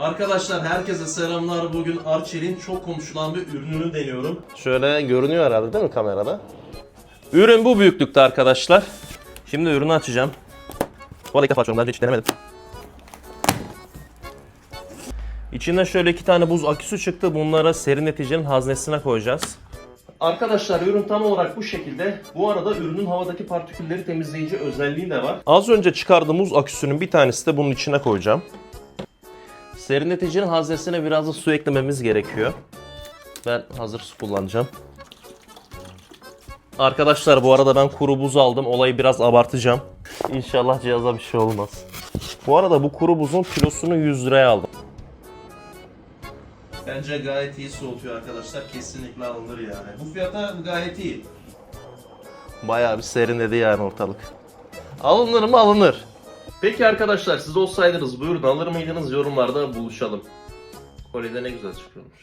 Arkadaşlar herkese selamlar. Bugün Arçelik'in çok konuşulan bir ürününü deniyorum. Şöyle görünüyor herhalde değil mi kamerada? Ürün bu büyüklükte arkadaşlar. Şimdi ürünü açacağım. Arada ilk defa açıyorum. Daha önce hiç denemedim. İçinden şöyle iki tane buz aküsü çıktı. Bunlara serinleticinin haznesine koyacağız. Arkadaşlar ürün tam olarak bu şekilde. Bu arada ürünün havadaki partikülleri temizleyici özelliği de var. Az önce çıkardığımız aküsünün bir tanesi de bunun içine koyacağım. Serinleticinin haznesine biraz da su eklememiz gerekiyor. Ben hazır su kullanacağım. Arkadaşlar bu arada ben kuru buz aldım. Olayı biraz abartacağım. İnşallah cihaza bir şey olmaz. Bu arada bu kuru buzun kilosunu 100 liraya aldım. Bence gayet iyi soğutuyor arkadaşlar. Kesinlikle alınır yani. Bu fiyata gayet iyi. Bayağı bir serinledi yani ortalık. Alınır mı alınır. Peki arkadaşlar siz olsaydınız bu ürünü alır mıydınız yorumlarda buluşalım. Kolyede ne güzel çıkıyormuş.